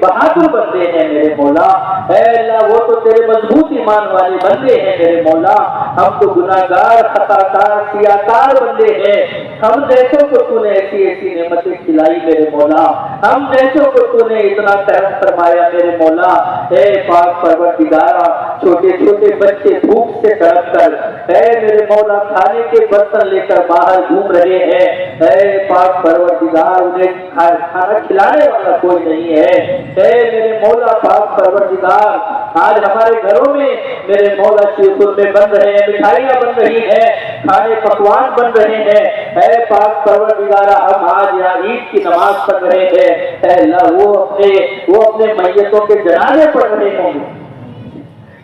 بہادر بندے ہیں میرے مولا۔ اے اللہ، وہ تو تیرے مضبوط ایمان والے بندے ہیں میرے مولا۔ ہم تو گناہ گار خطا کار سیاکار بندے ہیں۔ ہم جیسوں کو تو نے ایسی ایسی نعمتیں کھلائی میرے مولا۔ ہم جیسوں کو تو نے اتنا کرم فرمایا میرے مولا۔ اے پاک پروردگارا، چھوٹے چھوٹے بچے بھوک سے تڑپ کر۔ اے میرے مولا، کھانے کے برتن لے کر باہر گھوم رہے ہیں۔ اے پاک پروردگار، انہیں کھانا کھلانے والا کوئی نہیں ہے۔ اے میرے مولا پاک پروردگار، آج ہمارے گھروں میں میرے مولا کے قربے بن رہے ہیں، مٹھائیاں بن رہی ہیں، کھانے پکوان بن رہے ہیں۔ اے پاک پروردگارہ ہم آج یہاں عید کی نماز پڑھ رہے ہیں۔ اے اللہ، وہ اپنے وہ اپنے میتوں کے جنازے پڑھ رہے ہوں گے۔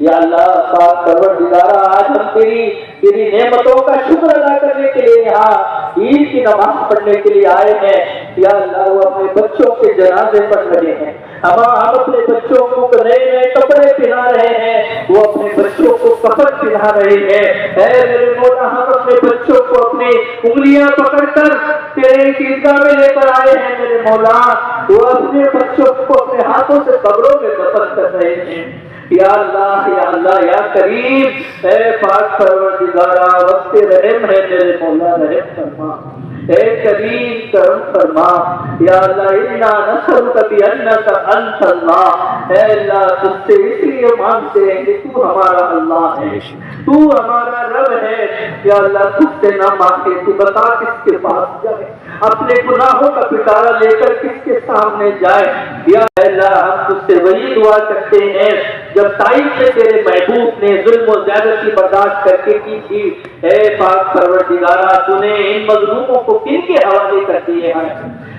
یا اللہ، پاک پروردگارہ آج ہم تیری تیری نعمتوں کا شکر ادا کرنے کے لیے یہاں عید کی نماز پڑھنے کے لیے آئے ہیں۔ یا اللہ، وہ اپنے بچوں کے جنازے پڑھ رہے ہیں۔ ہم اپنے بچوں کو نئے نئے کپڑے پہنا رہے ہیں، وہ اپنے بچوں کو کپڑ پہنا رہے ہیں۔ اے میرے مولا، ہم اپنے بچوں کو اپنی انگلیاں پکڑ کر تیرے عیدگاہ میں لے کر آئے ہیں۔ میرے مولا، وہ اپنے بچوں کو اپنے ہاتھوں سے قبروں میں دفن کر رہے ہیں۔ یا اللہ یا اللہ، یا کریم، اے پاک پروردگارا، وقت رحم ہے تیرے مولا رحم فرما۔ اے کریم، کرم فرما۔ یا اللہ، انا نسل کبھی انت انت اللہ اے اللہ تم سے اس لیے مانتے ہیں کہ تو ہمارا اللہ ہے۔ تو ہمارا رب ہے۔ یا اللہ تم سے نہ مانگے تو بتا کس کے پاس جائے۔ اپنے گناہوں کا پٹارا لے کر کس کے سامنے جائے۔ یا اللہ، ہم تم سے وہی دعا کرتے ہیں جب تائید سے تیرے محبوب نے ظلم و زیادت کی برداشت کر کے کی تھی، اے پاک پروردگارہ تُو نے ان مظلوموں کو کن کے حوالے کر دیئے ہیں؟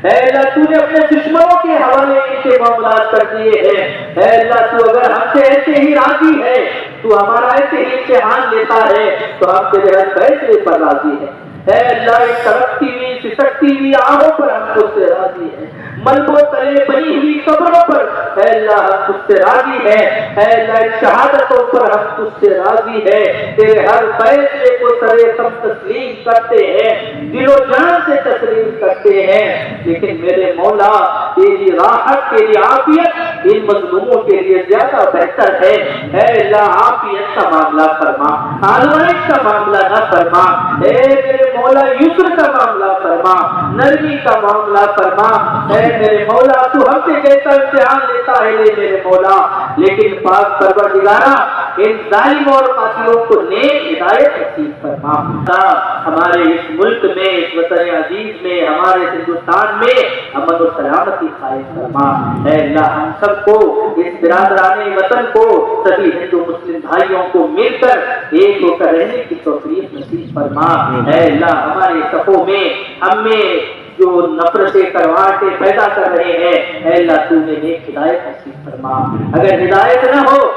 اے اللہ تُو نے اپنے دشمنوں کے حوالے ان کے معاملات کر دیئے ہیں۔ اے اللہ، تُو اگر ہم سے ایسے ہی راضی ہے تُو ہمارا ایسے ہی امتحان لیتا ہے، تو ہم تیرے ہر فیصلے پر راضی ہے اے اللہ ایک ترکتی ہوئی، سسکتی ہوئی آہوں پر ہم کو سے راضی ہے ملبوں تلے بنی ہوئی قبروں پر۔ اے اللہ، ہم تجھ سے راضی ہیں۔ اے اللہ، ان شہادتوں پر ہم تجھ سے راضی ہیں۔ تیرے ہر فیصلے کو سرے سب تسلیم کرتے ہیں۔ دل و جان سے تسلیم کرتے ہیں۔ لیکن میرے مولا، تیری راحت کے لیے عافیت ان مظلوموں کے لیے زیادہ بہتر ہے۔ اے اللہ، عافیت کا معاملہ فرما۔ آلوائش کا معاملہ نہ فرما۔ اے مولا یسر کا معاملہ فرما، نرمی کا معاملہ فرما۔ اے میرے مولا، تو ہم سے کہتا امتحان لیتا ہے، لے میرے مولا۔ لیکن پاک پرور دگارا ان ظالم اور قاتلوں کو نیک ہدایت نصیب فرما۔ تا ہمارے اس ملک میں، اس وطن عزیز میں، ہمارے ہندوستان میں امن و سلامتی قائم فرما۔ اے اللہ، ہم سب کو، اس برادران وطن کو، سبھی ہندو مسلم بھائیوں کو مل کر ایک ہو کر رہنے کی توفیق نصیب فرما۔ اے اللہ ہمارے صفوں میں ہم میں جو نفرتیں کرواہٹیں پیدا کر رہے ہیں، اے اللہ تو نے نیک ہدایت نصیب فرما۔ اگر ہدایت نہ ہو،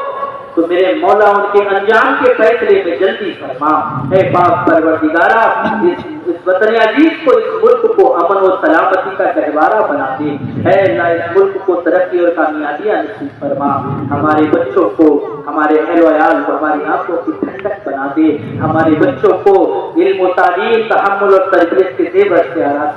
تو میرے مولا ان کے انجام کے فیصلے میں جلدی فرما۔ اے باپ پروردگارہ اس وطن عزیز کو، اس ملک کو امن و سلامتی کا گہوارہ بنا دے۔ اے اللہ، اس ملک کو ترقی اور کامیابیاں نصیب فرما۔ ہمارے بچوں کو ہمارے اہل و عیال کو، ہماری آنکھوں کی ٹھنڈک بنا دے، ہمارے بچوں کو علم و تعلیم، تحمل اور تربیت کے زیور سے آرام